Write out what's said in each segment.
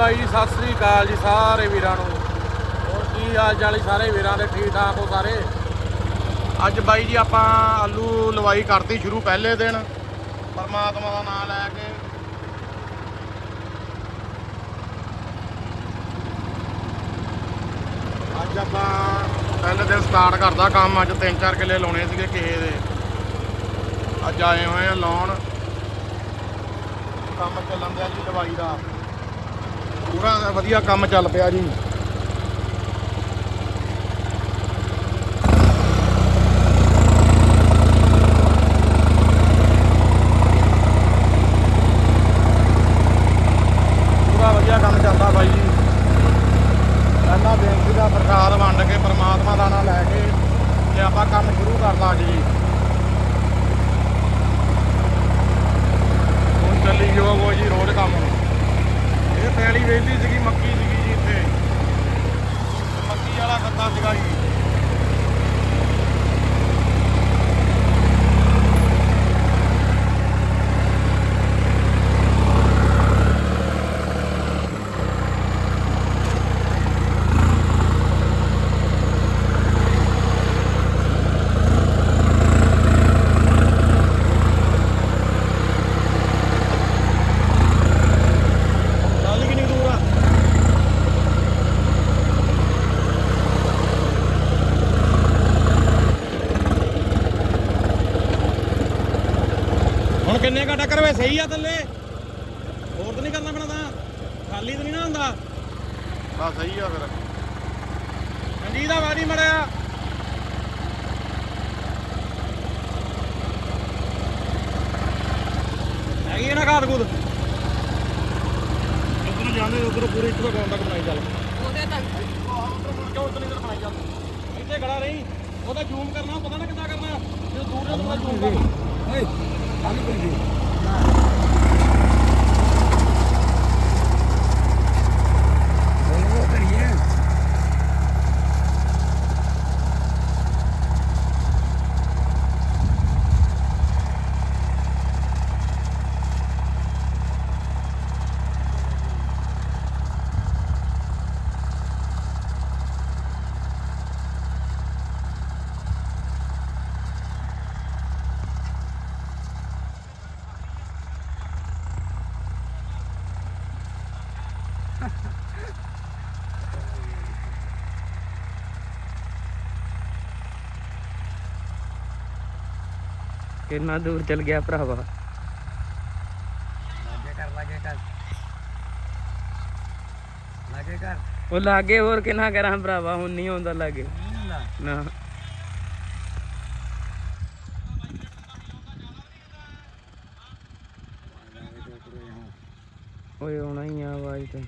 ਬਾਈ ਜੀ, ਸਤਿ ਸ੍ਰੀ ਅਕਾਲ ਜੀ ਸਾਰੇ ਵੀਰਾਂ ਨੂੰ। ਹੋਰ ਕੀ ਹਾਲ ਚਾਲ ਜੀ ਸਾਰੇ ਵੀਰਾਂ ਦੇ, ਠੀਕ ਠਾਕ ਹੋ ਸਾਰੇ? ਅੱਜ ਬਾਈ ਜੀ ਆਪਾਂ ਆਲੂ ਲਵਾਈ ਕਰਤੀ ਸ਼ੁਰੂ ਪਹਿਲੇ ਦਿਨ। ਪਰਮਾਤਮਾ ਦਾ ਨਾਮ ਲੈ ਕੇ। ਅੱਜ ਆਪਾਂ ਪਹਿਲੇ ਦਿਨ ਸਟਾਰਟ ਕਰਦਾ ਕੰਮ, ਅੱਜ 3-4 ਕਿੱਲੇ ਲਾਉਣੇ ਸੀਗੇ ਕਿਸੇ ਦੇ। ਅੱਜ ਆਏ ਹੋਏ ਆ ਲਾਉਣ। ਕੰਮ ਚੱਲਣ ਦਿਆ ਜੀ ਦਵਾਈ ਦਾ। ਪੂਰਾ ਵਧੀਆ ਕੰਮ ਚੱਲ ਪਿਆ ਜੀ ਪੂਰਾ ਵਧੀਆ ਕੰਮ ਚੱਲਦਾ ਬਾਈ ਜੀ ਪਹਿਲਾ ਬੇਨਤੀ ਦਾ ਪ੍ਰਸਾਦ ਵੰਡ ਕੇ ਪ੍ਰਮਾਤਮਾ ਦਾ ਨਾਮ ਲੈ ਕੇ ਤੇ ਆਪਾਂ ਕੰਮ ਸ਼ੁਰੂ ਕਰ ਦਾਂਗੇ ਜੀ ਹੁਣ ਚੱਲੀ ਜੋ ਉਹ ਜੀ ਰੋਡ ਕੰਮ ਇਹ ਪੈਲੀ ਵੇਚਦੀ ਸੀਗੀ ਮੱਕੀ ਸੀਗੀ ਜੀ ਇੱਥੇ ਮੱਕੀ ਵਾਲਾ ਖੱਤਾ ਸੀਗਾ ਜੀ ਲਾਲੀ ਕਿੰਨੀ ਕੁ ਦੂਰ ਆ ਹੁਣ ਕਿੰਨੇ ਘੰਟਾ ਕਰਵੇ ਸਹੀ ਆ ਥੱਲੇ ਹੋਰ ਤਾਂ ਨਹੀਂ ਕਰਨਾ ਪੈਣਾ ਤਾਂ ਖਾਲੀ ਤਾਂ ਨਹੀਂ ਨਾ ਹੁੰਦਾ ਬਸ ਸਹੀ ਆ ਫਿਰ ਹਾਂਜੀ ਦਾ ਵਾਰੀ ਮੜਿਆ ਆ ਨਾ ਖਾਦ ਖੂਦ ਉਧਰ ਜਾਂਦੇ ਉਧਰ ਪੂਰੀ ਇੱਥੋਂ ਗਾਉਂ ਤੱਕ ਬਣਾਈ ਚੱਲ। ਉਹਦੇ ਤੱਕ। ਉਧਰ ਮੁੜ ਕੇ ਉਧਰ ਨਹੀਂ ਬਣਾਈ ਚੱਲ? ਇੱਥੇ ਖੜਾ ਰਹੀ ਉਹਦਾ ਜ਼ੂਮ ਕਰਨਾ ਪਤਾ ਨਾ ਕਿੱਦਾਂ ਕਰਨਾ। ਜੇ ਦੂਰ ਤੋਂ ਥੋੜਾ ਜ਼ੂਮ ਕਰਨਾ। ਓਏ ਕਾਲੀ ਪਈ ਗਈ ਉਹ ਕਰੀਏ ਕਿੰਨਾ ਦੂਰ ਚਲ ਗਿਆ ਭਰਾਵਾ। ਲਾਗੇ ਕਰ ਲਾਗੇ ਕਰ। ਲਾਗੇ ਕਰ। ਉਹ ਲਾਗੇ ਹੋਰ ਕਿੰਨਾ ਕਰਾਂ ਭਰਾਵਾ ਹੁਣ ਨਹੀਂ ਆਉਂਦਾ ਲਾਗੇ। ਨਾ। ਓਏ ਆਉਣਾ ਹੀ ਆ ਆਵਾਜ਼ ਤੇ।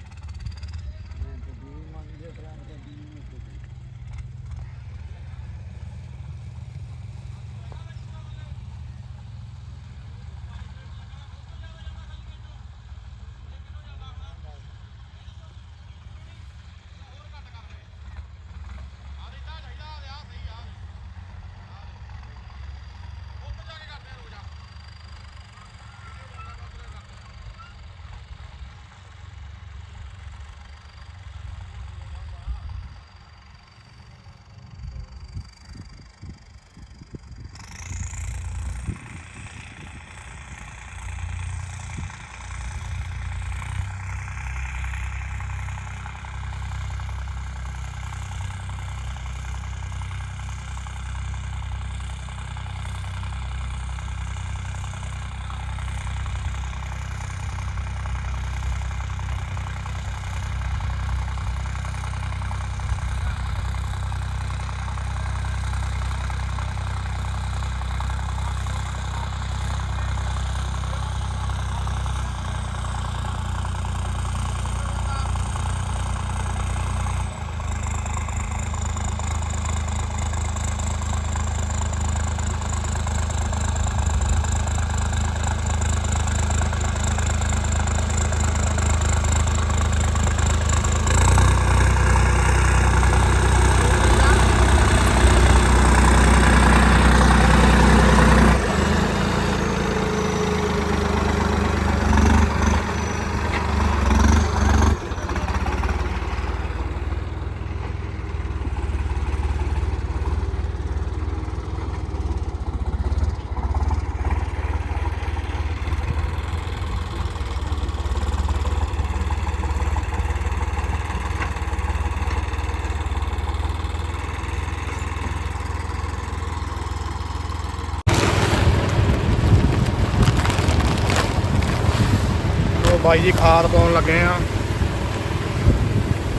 ਬਾਈ ਜੀ ਖਾਦ ਪਾਉਣ ਲੱਗੇ ਆ।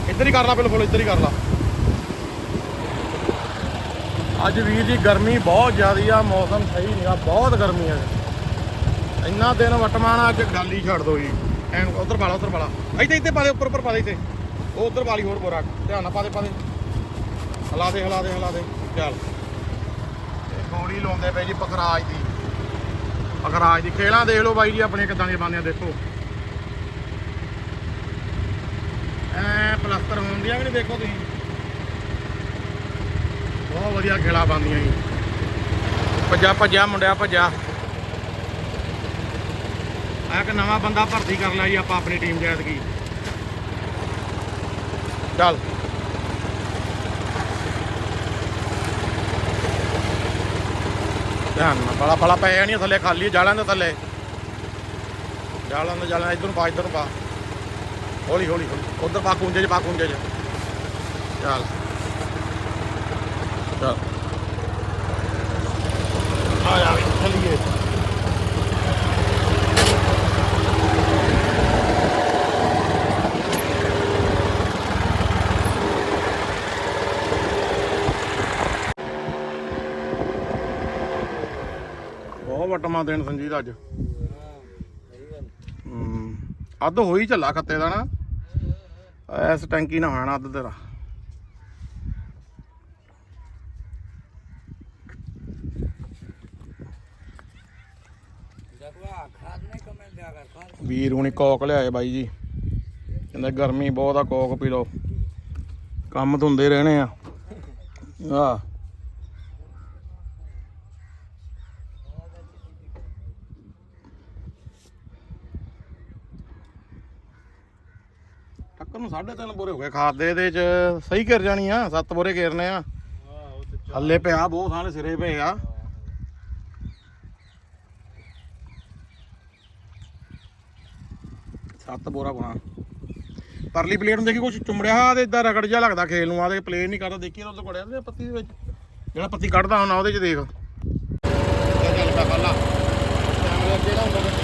ਇੱਧਰ ਹੀ ਕਰ ਲਾ ਬਿਲਕੁਲ, ਇੱਧਰ ਹੀ ਕਰ ਲਾ। ਅੱਜ ਵੀਰ ਜੀ ਗਰਮੀ ਬਹੁਤ ਜ਼ਿਆਦੀ ਆ, ਮੌਸਮ ਸਹੀ ਨਹੀਂ ਆ, ਬਹੁਤ ਗਰਮੀ ਆ। ਇੰਨਾ ਦਿਨ ਵਟਮਾਣਾ ਅੱਜ ਗੱਲ ਹੀ ਛੱਡ ਦੋ ਜੀ। ਐਨ ਉਧਰ ਵਾਲਾ ਲਾ, ਉਧਰ ਪਾ ਇੱਥੇ ਇੱਥੇ ਪਾ ਦੇ, ਉੱਪਰ ਉੱਪਰ ਪਾ ਦੇ ਇੱਥੇ। ਉਹ ਉਧਰ ਵਾਲੀ ਹੋਰ ਬੋਰਾ। ਧਿਆਨ ਨਾਲ ਪਾ ਦੇ ਪਾ ਦੇ। ਹਲਾ ਦੇ ਹਲਾ ਦੇ ਹਲਾ ਦੇ। ਚੱਲ। ਗੋਲੀ ਲਾਉਂਦੇ ਪਏ ਜੀ ਪਖਰਾਜ ਦੀ। ਪਖਰਾਜ ਦੀ। ਖੇਲਾ ਦੇਖ ਲਓ ਬਾਈ ਜੀ, ਆਪਣੇ ਕਿੱਦਾਂ ਦੀਆਂ ਬਣਦੀਆਂ ਦੇਖੋ। ਐ ਹੋਣ ਦੀਆਂ ਵੀ ਨਹੀਂ ਦੇਖੋ ਤੁਸੀਂ। ਬਹੁਤ ਵਧੀਆ ਖੇਲਾ ਬਣਦੀਆਂ ਜੀ। ਭੱਜਾ ਭੱਜਾ ਮੁੰਡਿਆ ਭੱਜਾ। ਆ ਇੱਕ ਨਵਾਂ ਬੰਦਾ ਭਰਤੀ ਕਰ ਲਿਆ ਜੀ ਆਪਾਂ ਆਪਣੀ ਟੀਮ ਦੇ ਐਤਕੀ ਚੱਲ। ਧਿਆਨ ਨਾਲ ਬੜਾ ਬੜਾ ਪੈ ਨਹੀਂ ਥੱਲੇ ਖਾਲੀ ਹੈ, ਜਾਲਾਂ ਦੇ ਥੱਲੇ। ਜਾਲਾਂ ਦੇ ਜਾਲਾਂ ਇਧਰ ਨੂੰ ਪਾ ਇਧਰ ਨੂੰ ਪਾ। ਹੌਲੀ ਹੌਲੀ ਹੌਲੀ। ਉਧਰ ਪਾ ਕੁੰਜੇ 'ਚ ਪਾ ਕੁੰਜੇ 'ਚ ਚੱਲ। ਚੱਲ। ਆ ਜਾ ਚੱਲੀਏ। ਬਹੁਤ ਵਟਮਾ ਦੇਣ ਸੰਜੀਤ ਅੱਜ। ਅੱਧ ਹੋਈ ਝੱਲਾ ਖੱਤੇ ਦਾ ਨਾ। ਐਸ ਟੈਂਕੀ ਨਾ ਹੋਣਾ ਅੱਧ ਤੇਰਾ। ਵੀਰ ਹੁਣੀ ਕੋਕ ਲਿਆਏ ਬਾਈ ਜੀ। ਕਹਿੰਦਾ ਗਰਮੀ ਬਹੁਤ ਆ, ਕੋਕ ਪੀ ਲਓ। ਕੰਮ ਧੁੰਦੇ ਰਹਿਣੇ ਆ। ਆ 3.5 ਬੋਰੇ ਹੋ ਗਏ। ਖਾਦ ਦੇ ਇਹਦੇ ਚ ਸਹੀ ਕਰ ਜਾਣੀ ਆ, ਸੱਤ ਬੋਰੇ ਘੇਰਨੇ ਆ। ਹੱਲੇ ਪਿਆ, ਬਹੁਤ ਸਾਰੇ ਸਿਰੇ ਪਏ ਆ। ਸੱਤ ਬੋਰਾ ਬਣਾ। ਪਰਲੀ ਪਲੇਟ ਨੂੰ ਦੇਖੀ, ਕੁਛ ਚੁੰਮੜਿਆ ਤੇ ਇਦਾਂ ਰਗੜ ਜਿਹਾ ਲੱਗਦਾ ਖੇਲ ਨੂੰ, ਆ ਤੇ ਪਲੇਟ ਨਹੀਂ ਕਰਦਾ ਦੇਖੀ ਉਹ ਕੜਿਆ ਤੇ ਪੱਤੀ ਦੇ ਵਿੱਚ। ਜਿਹੜਾ ਪੱਤੀ ਕੱਢਦਾ ਹੁਣ ਉਹਦੇ ਚ ਦੇਖ। ਚੱਲ ਪਿਆ ਕੱਲਾ ਕਿਹੜਾ ਹੁੰਦਾ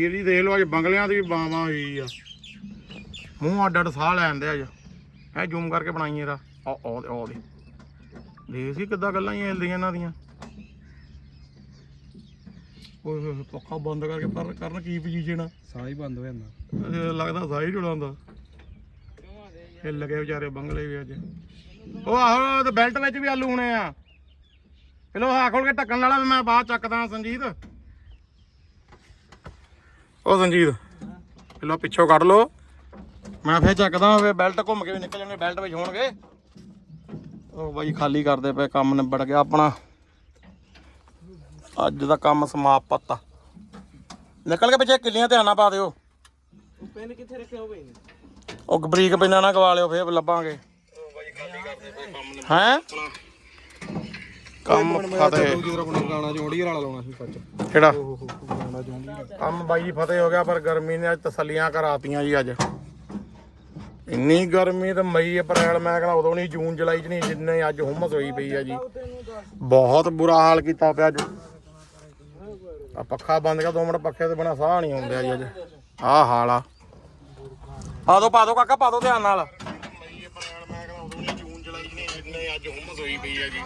ਵਿੱਚ ਜੀ ਦੇਖ ਲਓ ਅੱਜ ਬੰਗਲਿਆਂ ਦੀ ਬਾਵਾਂ ਹੋਈ ਆ। ਮੂੰਹ ਅੱਡ ਅੱਡ ਸਾਹ ਲੈਂਦੇ ਅੱਜ। ਐ ਜ਼ੂਮ ਕਰਕੇ ਬਣਾਈ ਇਹਦਾ। ਆ ਆ ਆ ਦੇ। ਦੇਖ ਸੀ ਕਿੱਦਾਂ ਗੱਲਾਂ ਹੀ ਹਿਲਦੀਆਂ ਇਹਨਾਂ ਦੀਆਂ। ਓਏ ਹੋਏ ਪੱਖਾ ਬੰਦ ਕਰਕੇ ਪਰ ਕਰਨ ਕੀ ਪੋਜੀਸ਼ਨ ਆ? ਸਾਹ ਹੀ ਬੰਦ ਹੋ ਜਾਂਦਾ। ਲੱਗਦਾ ਸਾਹ ਹੀ ਜੁੜਾਉਂਦਾ। ਇਹ ਲੱਗੇ ਵਿਚਾਰੇ ਬੰਗਲੇ ਵੀ ਅੱਜ। ਉਹ ਆਹੋ ਤੇ ਬੈਲਟ ਵਿੱਚ ਵੀ ਆਲੂ ਹੋਣੇ ਆ। ਚਲੋ ਆ ਖੋਲ ਕੇ ਢੱਕਣ ਵਾਲਾ ਮੈਂ ਬਾਅਦ ਚੱਕਦਾ ਸੰਜੀਤ। ਉਹ ਸੰਜੀਤ ਚਲੋ ਪਿੱਛੋਂ ਕੱਢ ਲੋ ਮੈਂ ਫੇਰ ਚੱਕਦਾ ਫੇਰ ਬੈਲਟ ਘੁੰਮ ਕੇ ਵੀ ਨਿਕਲ ਜਾਣਗੇ ਬੈਲਟ ਵਿੱਚ ਹੋਣਗੇ। ਉਹ ਬਾਈ ਖਾਲੀ ਕਰਦੇ ਪਏ ਕੰਮ ਨਿਬੜ ਗਿਆ ਆਪਣਾ। ਅੱਜ ਦਾ ਕੰਮ ਸਮਾਪਤ ਆ। ਨਿਕਲ ਕੇ ਪਿੱਛੇ ਕਿੱਲੀਆਂ ਧਿਆਨ ਨਾਲ ਪਾ ਦਿਓ। ਪੈਨ ਕਿੱਥੇ ਰੱਖਿਆ ਹੋਵੇ ਉਹ ਬਰੀਕ ਪੈਨਾਂ ਨਾ ਗਵਾ ਲਿਓ ਫੇਰ ਲੱਭਾਂਗੇ। ਹੈ? ਕੰਮ ਫਤਿਹ। ਦੂਜੀ ਤਰ੍ਹਾਂ ਆਪਣਾ ਗਾਣਾ ਜੋੜੀ ਵਾਲਾ ਲਾਉਣਾ ਸੀ ਸੱਚ। ਕਿਹੜਾ? ਗਾਣਾ ਕੰਮ ਬਾਈ ਜੀ ਫਤਿਹ ਹੋ ਗਿਆ ਪਰ ਗਰਮੀ ਨੇ ਅੱਜ ਤਸੱਲੀਆਂ ਕਰਾਤੀਆਂ ਜੀ ਅੱਜ। ਇੰਨੀ ਗਰਮੀ ਤੇ ਮਈ ਅਪ੍ਰੈਲ ਮੈਂ ਕਹਿੰਦਾ ਉਦੋਂ ਨਹੀਂ ਜੂਨ ਜੁਲਾਈ ਚ ਨਹੀਂ ਜਿੰਨੇ ਅੱਜ ਹੁਮਸ ਹੋਈ ਪਈ ਆ ਜੀ। ਬਹੁਤ ਬੁਰਾ ਹਾਲ ਕੀਤਾ ਪਿਆ ਅੱਜ। ਆ ਪੱਖਾ ਬੰਦ ਕਰ ਦੋ ਮਿੰਟ ਪੱਖੇ ਤੇ ਬਿਨਾ ਸਾਹ ਨਹੀਂ ਆਉਂਦਾ ਜੀ ਅੱਜ। ਆਹ ਹਾਲ ਆ। ਪਾ ਦੋ ਪਾ ਦੋ ਕਾਕਾ ਪਾ ਦੋ ਧਿਆਨ ਨਾਲ। ਮਈ ਅਪ੍ਰੈਲ ਮੈਂ ਕਹਿੰਦਾ ਉਦੋਂ ਨਹੀਂ ਜੂਨ ਜੁਲਾਈ ਨਹੀਂ ਜਿੰਨੇ ਅੱਜ ਹੁਮਸ ਹੋਈ ਪਈ ਆ ਜੀ।